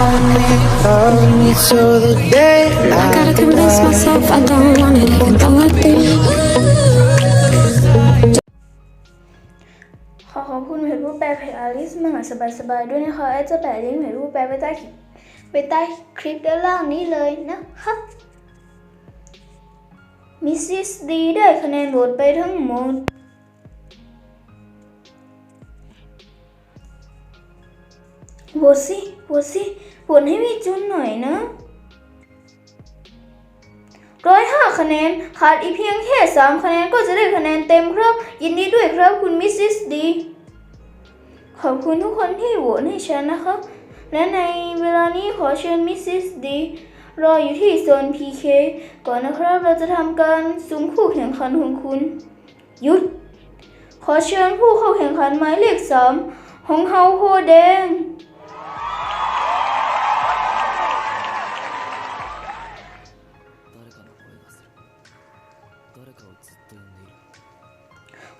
I Gotta convince myself I don't want it even though I do ขอขอบคุณเพจผู้แปลเพจอาริสมหาสบายสบายๆด้วยนะคะแอดจะแปะลิงก์เพจผู้แปลไว้ใต้คลิปไว้ใต้คลิปด้านล่างนี้เลยนะคะมิสซิสดีได้คะแนนโหวตไปทั้งหมด โหวตสิโหวตสิโหวตให้มีจุนหน่อยนะร้อยห้าคะแนน ขาดอีกเพียงแค่สามคะแนนก็จะได้คะแนนเต็มครับ ยินดีด้วยครับคุณมิสซิสดีขอบคุณทุกคนที่โหวตให้ฉันนะครับ และในเวลานี้ขอเชิญมิสซิสดีรออยู่ที่โซน PK ก่อนนะครับเราจะทำการสุ่มคู่แข่งขันของคุณ หยุด ขอเชิญผู้เข้าแข่งขันหมายเลขสามหงเฮาโฮแดง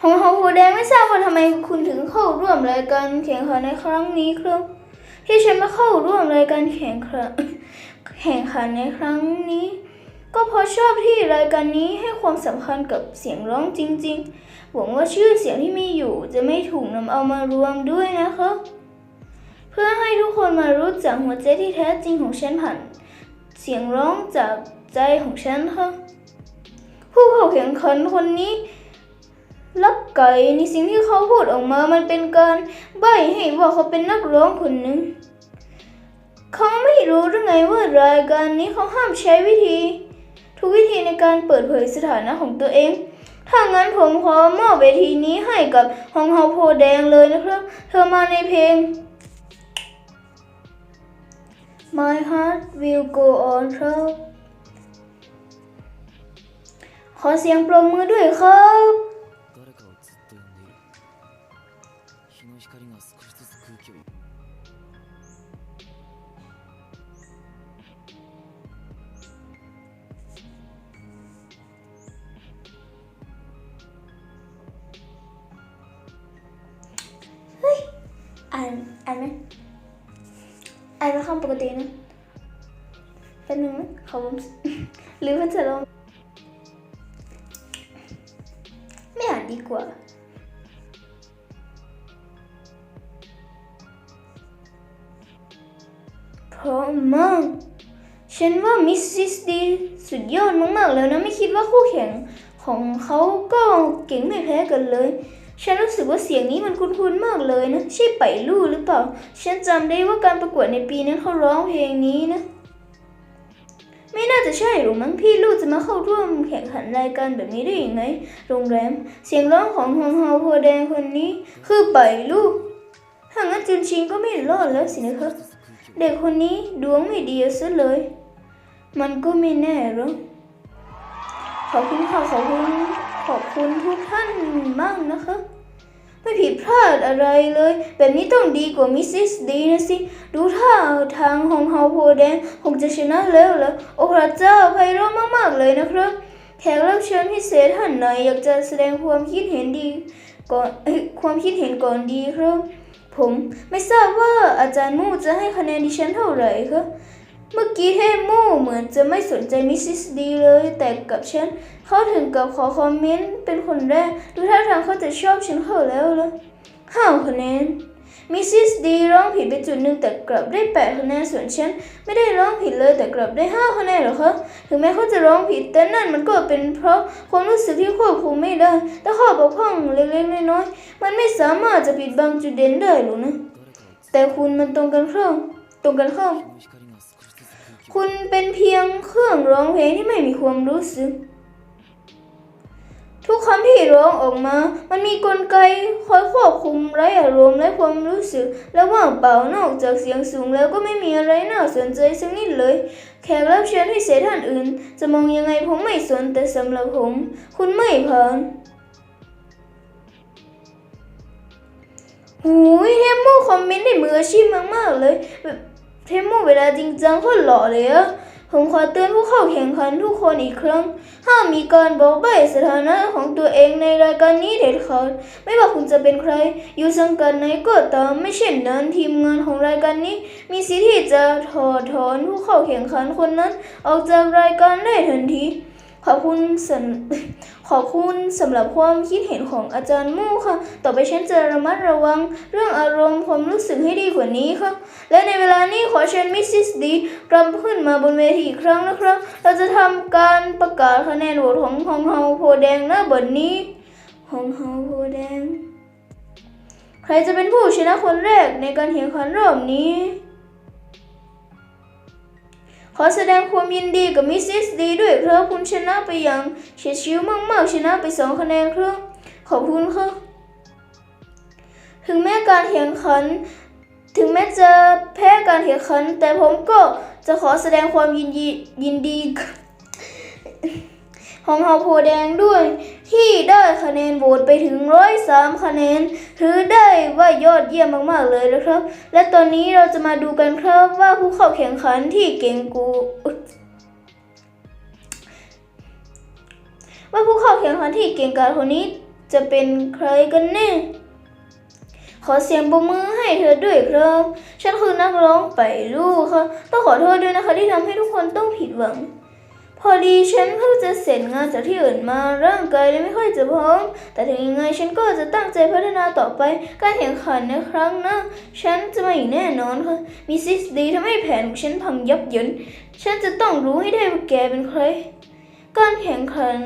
หงเฮาโฮแดงไม่ทราบว่าทำไมคุณถึงเข้าร่วมรายการแข่งขันในครั้งนี้ครับ ที่ฉันมาเข้าร่วมรายการแข่งขันแข่งขันในครั้งนี้ ก็เพราะชอบที่รายการนี้ให้ความสำคัญกับเสียงร้องจริง ๆ หวังว่าชื่อเสียงที่มีอยู่จะไม่ถูกนำเอามารวมด้วยนะครับ เพื่อให้ทุกคนมารู้จักหัวใจที่แท้จริงของฉันผ่านเสียงร้องจากใจของฉันครับผู้เข้าแข่งขันคนนี้ ลักไก่ในสิ่งที่เขาพูดออกมามันเป็นการใบ้ให้ว่าเขาเป็นนักร้องคนหนึ่ง เขาไม่รู้หรือไงว่ารายการนี้เขาห้ามใช้วิธี ทุกวิธีในการเปิดเผยสถานะของตัวเอง ถ้างั้นผมขอมอบเวทีนี้ให้กับฮองเฮาโพแดงเลยนะครับ เธอมาในเพลง My heart will go on ครับขอเสียงปรบมือด้วยครับ อ่านอ่านไหมอ่านเป็นคำปกตินะเป็นหนึ่งนะขอผมหรือมันจะลงไม่อ่านดีกว่าเพราะมากฉันว่ามิสซิสดีสุดยอดมากๆแล้วนะ ไม่คิดว่าคู่แข่งของเขาก็เก่งไม่แพ้กันเลย ฉันรู้สึกว่าเสียงนี้มันคุ้นๆมากเลยนะใช่ไปลู่หรือเปล่า ฉันจำได้ว่าการประกวดในปีนั้นเขาร้องเพลงนี้นะ ไม่น่าจะใช่หรือมั้งพี่ลู่จะมาเข้าร่วมแข่งขันรายการแบบนี้ได้ยังไง โรงแรม เสียงร้องของฮองเฮาโพแดงคนนี้ คือไปลู่ถ้างั้นจุนชิงก็ไม่รอดแล้วสินะครับเด็กคนนี้ดวงไม่ดีซะเลย มันก็ไม่แน่หรอกขอบคุณค่ะขอบคุณ ขอบคุณทุกท่านมากนะคะไม่ผิดพลาดอะไรเลย แบบนี้ต้องดีกว่ามิสซิสดีนะสิ ดูท่าทางของเฮาโพแดงคงจะชนะแล้วล้วโอ้พระเจ้าไพเราะมากๆเลยนะครับแขกรับเชิญพิเศษท่านไหนอยากจะแสดงความคิดเห็นดีก่อนความคิดเห็นก่อนดีครับ ผมไม่ทราบว่าอาจารย์มู่จะให้คะแนนดิฉันเท่าไหร่ครับ เมื่อกี้เทพมู่เหมือนจะไม่สนใจมิสซิสดีเลย แต่กับฉันเขาถึงกับขอคอมเมนต์เป็นคนแรกดูท่าทางเขาจะชอบฉันเขาแล้วละห้าคะแนนมิสซิสดีร้องผิดไปจุดหนึ่งแต่กลับได้แปดคะแนนส่วนฉันไม่ได้ร้องผิดเลยแต่กลับได้ห้าคะแนนหรอคะถึงแม้เขาจะร้องผิดแต่นั่นมันก็เป็นเพราะความรู้สึกที่ควบคุมไม่ได้แต่ข้อบกพร่องเล็กๆน้อยๆมันไม่สามารถจะปิดบังจุดเด่นได้หรอกนะ แต่คุณมันตรงกันข้ามตรงกันข้าม คุณเป็นเพียงเครื่องร้องเพลงที่ไม่มีความรู้สึก ทุกคำที่ร้องออกมา มันมีกลไกคอยควบคุมไร้อารมณ์และความรู้สึก และว่างเปล่านอกจากเสียงสูงแล้วก็ไม่มีอะไรน่าสนใจสักนิดเลย แขกรับเชิญพิเศษท่านอื่น จะมองยังไงผมไม่สนแต่สำหรับผม คุณไม่ผ่านหูยเทมโมคอมเมนต์ได้มืออาชีพมาก ๆ เลยแบบ เทมโมเวลาจริงจังโคตรหล่อเลยอะผมขอเตือนผู้เข้าแข่งขันทุกคนอีกครั้ง ห้ามมีการบอกใบ้สถานะของตัวเองในรายการนี้เด็ดขาดไม่ว่าคุณจะเป็นใคร อยู่สังกัดไหนก็ตามไม่เช่นนั้นทีมงานของรายการนี้ มีสิทธิ์ที่จะถอดถอนผู้เข้าแข่งขันคนนั้น ออกจากรายการได้ทันทีขอบคุณสำ ขอบคุณสำหรับความคิดเห็นของอาจารย์มู่ค่ะ ต่อไปฉันจะระมัดระวัง เรื่องอารมณ์ความรู้สึกให้ดีกว่านี้ค่ะ และในเวลานี้ขอเชิญมิสซิสดีกลับขึ้นมาบนเวทีอีกครั้งนะครับ เราจะทำการประกาศคะแนนโหวตของฮองเฮาโพแดงณบัดนี้ฮองเฮาโพแดง ใครจะเป็นผู้ชนะคนแรกในการแข่งขันรอบนี้ ขอแสดงความยินดีกับมิสซิสดีด้วยครับคุณชนะไปอย่างเฉียดชิวมากๆ ชนะไปสองคะแนนครับ ขอบคุณครับถึงแม้การแข่งขัน ถึงแม้จะแพ้การแข่งขัน แต่ผมก็จะขอแสดงความยินดียินดีของเฮาโพแดงด้วยที่ได้ คะแนนโหวตไปถึงร้อยสามคะแนน ถือได้ว่ายอดเยี่ยมมากๆเลยนะครับ และตอนนี้เราจะมาดูกันครับว่าผู้เข้าแข่งขันที่เก่งกูว่าผู้เข้าแข่งขันที่เก่งกาจคนนี้จะเป็นใครกันแน่ขอเสียงปรบมือให้เธอด้วยครับ ฉันคือนักร้องไปลูกค่ะ ต้องขอโทษด้วยนะคะที่ทำให้ทุกคนต้องผิดหวัง พอดีฉันเพิ่งจะเสร็จงานจากที่อื่นมาร่างกายเลยไม่ค่อยจะพร้อม แต่ถึงยังไงฉันก็จะตั้งใจพัฒนาต่อไป การแข่งขันในครั้งหน้าฉันจะมาอีกแน่นอนค่ะมิซิสดีทำให้แผนของฉันพังยับเยินฉันจะต้องรู้ให้ได้ว่าแกเป็นใคร การแข่งขัน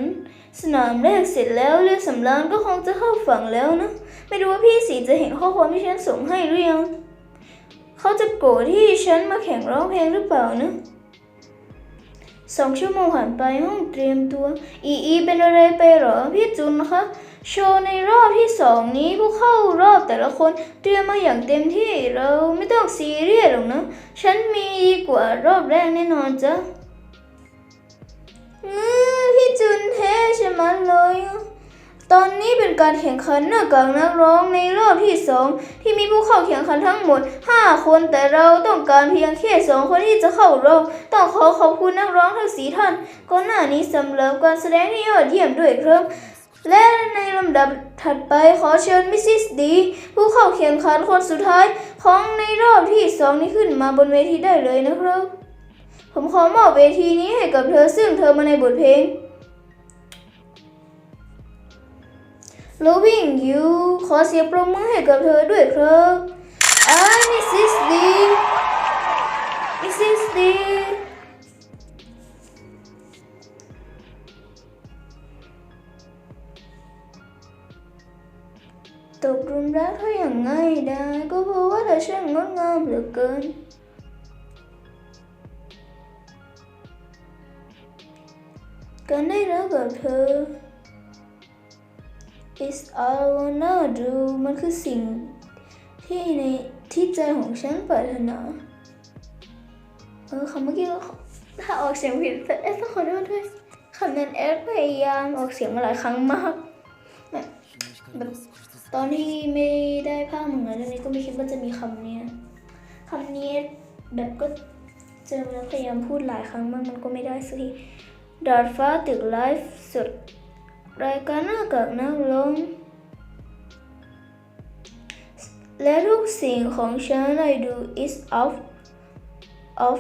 สนามแรกเสร็จแล้วเรือสำราญก็คงจะเข้าฝั่งแล้วนะไม่รู้ว่าพี่สีจะเห็นข้อความที่ฉันส่งให้หรือยัง เขาจะโกรธที่ฉันมาแข่งร้องเพลงหรือเปล่านะ สองชั่วโมงผ่านไปห้องเตรียมตัว อีอีเป็นอะไรไปเหรอพี่จุนคะ โชว์ในรอบที่สองนี้ผู้เข้ารอบแต่ละคนเตรียมมาอย่างเต็มที่เราไม่ต้องซีเรียสหรอกนะ ฉันมีดีกว่ารอบแรกแน่นอนจ้ะอือพี่จุนแท้ใช่ไหมเลย ตอนนี้เป็นการแข่งขันหน้ากากนักร้องในรอบที่สองที่มีผู้เข้าแข่งขันทั้งหมด 5 คนแต่เราต้องการเพียงแค่สองคนที่จะเข้ารอบต้องขอขอบคุณนักร้องทั้งสีท่านก่อนหน้านี้สำหรับการแสดงที่ยอดเยี่ยมด้วยครับและในลำดับถัดไปขอเชิญมิสซิสดีผู้เข้าแข่งขันคนสุดท้ายของในรอบที่สองนี้ขึ้นมาบนเวทีได้เลยนะครับ ผมขอมอบเวทีนี้ให้กับเธอซึ่งเธอมาในบทเพลง Loving You ขอเสียงปรบมือให้กับเธอด้วยครับอ่า Mrs. D Mrs. D ตกหลุมรักเธออย่างง่ายได้ก็เพราะว่าเธอช่างงดงามเหลือเกิน การได้รักกับเธอ is all wanna do มันคือสิ่งที่ในที่ใจของฉันเปิดถนาเออคำเมื่อกี้ถ้าออกเสียงผิดแต่เอสขอโทษด้วยคำนั้นเอสพยายามออกเสียงมาหลายครั้งมากแบบตอนที่ไม่ได้ภาคเหมือนกันเรื่องนี้ก็ไม่คิดว่าจะมีคำนี้คำนี้แบบก็เจอแล้วพยายามพูดหลายครั้งมากมันก็ไม่ได้สักทีดอดฟ้าตึกไลฟ์สดรายการหน้ากักนักอง และทุกสิ่งของฉันได้ดู is of of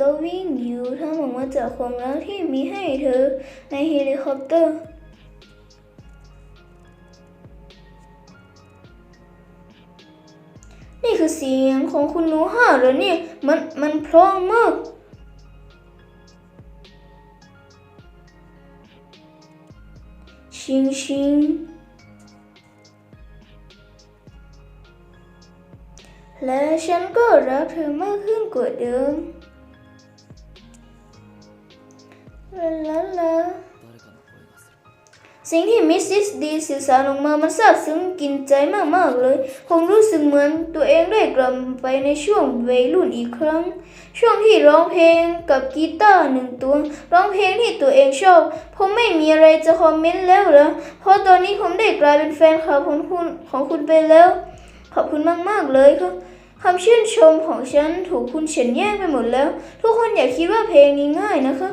loving you ทั้งหมดมาจากความรักที่มีให้เธอในเฮลิคอปเตอร์ นี่คือเสียงของคุณหนูห้าเหรอเนี่ยมันมันเพราะมากชิงชิง และฉันก็รักเธอมากขึ้นกว่าเดิมลาลาสิ่งที่มิสซิสดีสื่อสารออกมามันซาบซึ้งกินใจมาก ๆ เลย คงรู้สึกเหมือนตัวเองได้กลับไปในช่วงวัยรุ่นอีกครั้ง ช่วงที่ร้องเพลงกับกีตาร์หนึ่งตัว ร้องเพลงที่ตัวเองชอบ ผมไม่มีอะไรจะคอมเมนต์แล้วเหรอเพราะตอนนี้ผมได้กลายเป็นแฟนคลับของคุณของคุณไปแล้ว ขอบคุณมาก ๆ เลยครับ คคำชื่นชมของฉันถูกคุณเฉินแย่งไปหมดแล้ว ทุกคนอย่าคิดว่าเพลงนี้ง่ายนะคะ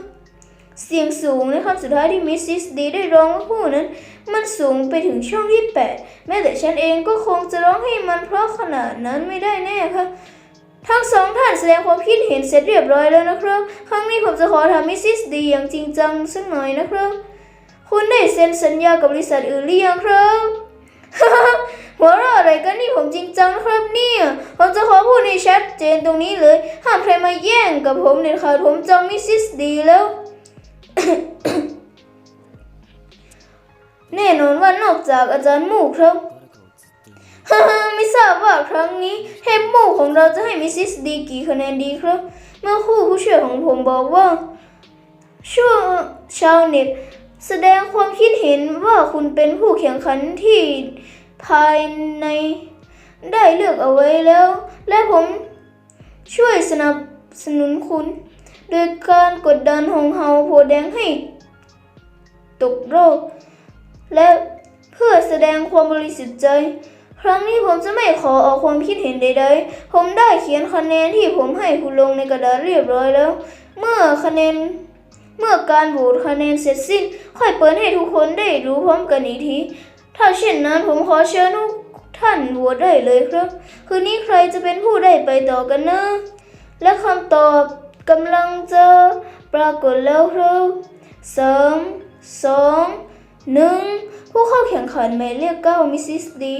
เสียงสูงในคำสุดท้ายที่มิสซิสดีได้ร้องเมื่อครู่นั้น มันสูงไปถึงช่องที่8แม้แต่ฉันเองก็คงจะร้องให้มันเพราะขนาดนั้นไม่ได้แน่ค่ะทั้งสองท่านแสดงความคิดเห็นเสร็จเรียบร้อยแล้วนะครับ ครั้งนี้ผมจะขอทำมิสซิสดีอย่างจริงจังสักหน่อยนะครับ คุณได้เซ็นสัญญากับบริษัทอื่นหรือยังครับ หัวเราอะไรกันนี่ผมจริงจังครับเนี่ย ผมจะขอพูดให้ชัดเจนตรงนี้เลย ห้ามใครมาแย่งกับผมเด็ดขาดผมจองมิสซิสดีแล้ว แน่นอนว่านอกจากอาจารย์มู่ครับไม่ทราบว่าครั้งนี้เทปมู่ของเราจะให้มิสซิสดีกี่คะแนนดีครับ เมื่อคู่ผู้ช่วยของผมบอกว่า ช่วงชาวเน็ต แสดงความคิดเห็นว่าคุณเป็นผู้แข่งขันที่ภายในได้เลือกเอาไว้แล้ว และผมช่วยสนับสนุนคุณ โดยการกดดันของเฮาโพแดงให้ตกโรอบและเพื่อแสดงความบริสุทธิ์ใจ ครั้งนี้ผมจะไม่ขอออกความคิดเห็นใดๆ ผมได้เขียนคะแนนที่ผมให้คุณลงในกระดาษเรียบร้อยแล้ว เมื่อคะแนน เมื่อการโหวตคะแนนเสร็จสิ้น ค่อยเปิดให้ทุกคนได้รู้พร้อมกันอีกที ถ้าเช่นนั้นผมขอเชิญทุกท่านโหวตได้เลยครับ คืนนี้ใครจะเป็นผู้ได้ไปต่อกันนะ และคำตอบกำลังจะปรากฏแล้วครับสามสองหนึ่งผู้เข้าแข่งขันหมายเลขเก้ามิสซิสดี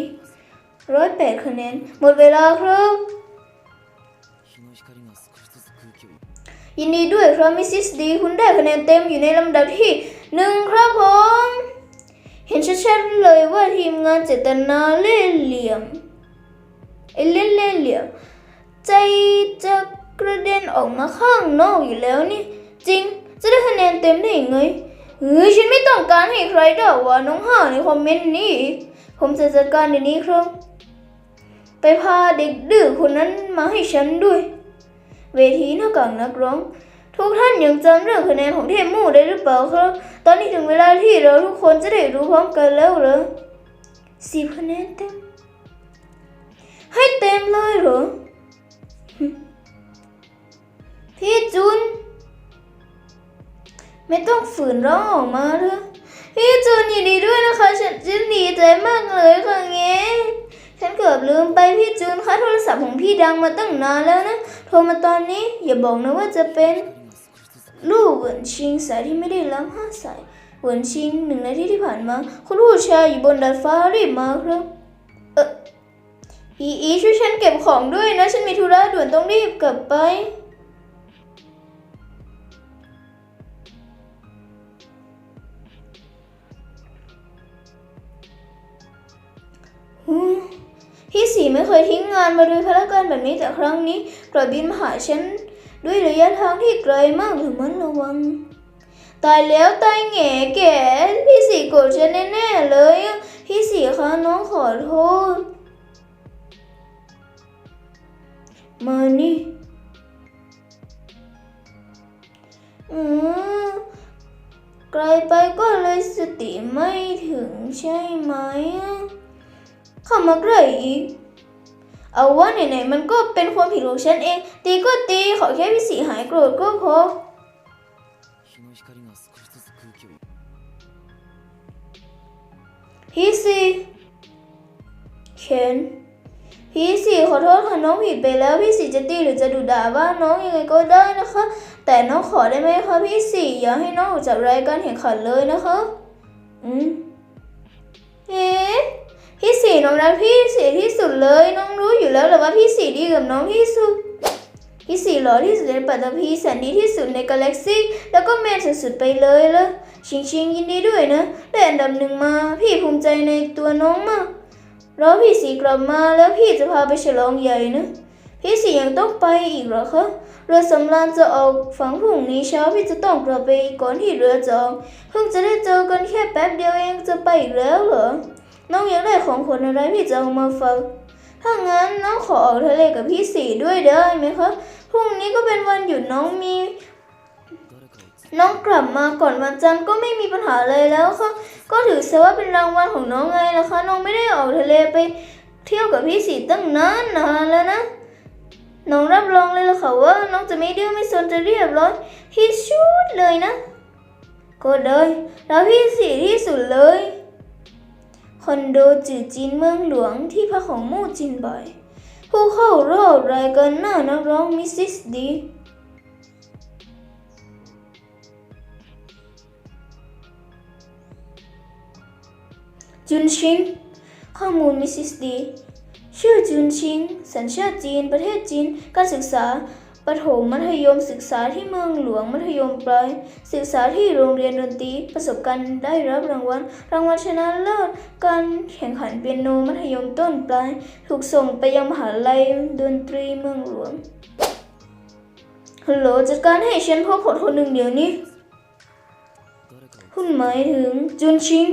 ร้อยแปดคะแนน หมดเวลาครับ ยินดีด้วยครับมิสซิสดีคุณได้คะแนนเต็มอยู่ในลำดับที่หนึ่งครับผม เห็นชัดๆเลยว่าทีมงานเจตนาเล่เหลี่ยมไอ้เล่นเล่เหลี่ยม ใจจะกระเด็นออกมาข้างนอกอยู่แล้วนี่ จริงจะได้คะแนนเต็มได้ยังไงเฮ้ยฉันไม่ต้องการให้ใครด่าว่าน้องห่าในคอมเมนต์นี้อีกผมจะจัดการเดี๋ยวนี้ครับ ไปพาเด็กดื้อคนนั้นมาให้ฉันด้วย เวทีหน้ากากนักร้อง ทุกท่านยังจำเรื่องคะแนนของเทพมู่ได้หรือเปล่าครับ ตอนนี้ถึงเวลาที่เราทุกคนจะได้รู้พร้อมกันแล้วเหรอสิบคะแนนเต็ม ให้เต็มเลยเหรอ พี่จุน ไม่ต้องฝืนร้องออกมาเถอะพี่จุนยินดีด้วยนะคะ ฉันฉันดีใจมากเลยค่ะเงี้ เกือบลืมไปพี่จูนคะโทรศัพท์ของพี่ดังมาตั้งนานแล้วนะ โทรมาตอนนี้อย่าบอกนะว่าจะเป็น ลูกเหวินชิงสายที่ไม่ได้รับห้าสายเหวินชิงหนึ่งนาทีที่ผ่านมาคุณผู้ชายอยู่บนดาดฟ้ารีบมาครับเอออีอีช่วยฉันเก็บของด้วยนะ ฉันมีธุระด่วนต้องรีบกลับไปหืม。 สีไม่เคยทิ้งงานมาโดยพละการแบบนี้แต่ครั้งนี้กระบินมาหาฉันด้วยระยะทางที่ไกลมากระมัดระวัง ตายแล้วตายแง่แก่พี่สีโกรธฉันแน่ๆเลย พี่สีคะน้องขอโทษ มานี่อืมไกลไปก็เลยสติไม่ถึงใช่ไหม เข้ามาใกล้อีก เอาว่าไหนๆมันก็เป็นความผิดของฉันเอง ตีก็ตีขอแค่พี่สีหายโกรธก็พอพี่สีเขนพี่สีขอโทษค่ะน้องผิดไปแล้วพี่สีจะตีหรือจะดุด่าว่าน้องยังไงก็ได้นะคะ แต่น้องขอได้ไหมคะพี่สีอย่าให้น้องออกจากรายการแข่งขันเลยนะคะ อืมเอ๊ พี่สีน้องรักพี่สีที่สุดเลย น้องรู้อยู่แล้วแหละว่าพี่สีดีกับน้องที่สุด พี่สีหล่อที่สุดในปัตตภีแสนดีที่สุดในกาแล็กซี่แล้วก็แมนสุดๆไปเลยละชิงชิงยินดีด้วยนะได้อันดับหนึ่งมา พี่ภูมิใจในตัวน้องมากรอพี่สีกลับมาแล้วพี่จะพาไปฉลองใหญ่นะพี่สียังต้องไปอีกเหรอคะเรือสำราญจะออกฝังพรุ่งนี้เช้าพี่จะต้องกลับไปก่อนที่เรือจะออกเพิ่งจะได้เจอกันแค่แป๊บเดียวเองจะไปอีกแล้วเหรอ น้องอยากได้ของขวัญอะไรพี่จะเอามาฝากถ้างั้นน้องขอออกทะเลกับพี่สี่ด้วยได้ไหมครับพรุ่งนี้ก็เป็นวันหยุดน้องมี น้องกลับมาก่อนวันจันทร์ก็ไม่มีปัญหาเลยแล้วค่ะ ก็ถือซะว่าเป็นรางวัลของน้องไงล่ะคะน้องไม่ได้ออกทะเลไป เที่ยวกับพี่สี่ตั้งนานนานแล้วนะน้องรับรองเลยล่ะค่ะว่าน้องจะไม่ดื้อไม่สนจะเรียบร้อยที่ชุดเลยนะ ก็เลยแล้วพี่สี่ที่สุดเลย คอนโดจือจีนเมืองหลวงที่พักของมู่จินบ่อย ผู้เข้ารอบรายการหน้านักร้องมิสซิสดีจุนชิง ข้อมูลมิสซิสดี ชื่อจุนชิง สัญชาติจีน ประเทศจีน การศึกษา ประถมมัธยมศึกษาที่เมืองหลวงมัธยมปลาย ศึกษาที่โรงเรียนดนตรีประสบการณ์ได้รับรางวัลรางวัลชนะเลิศการแข่งขันเปียโนมัธยมต้นปลาย ถูกส่งไปยังมหาลัยดนตรีเมืองหลวงฮัลโหลจัดการให้ฉันพบคนคนหนึ่งเดี๋ยวนี้คุณหมายถึงจุนชิง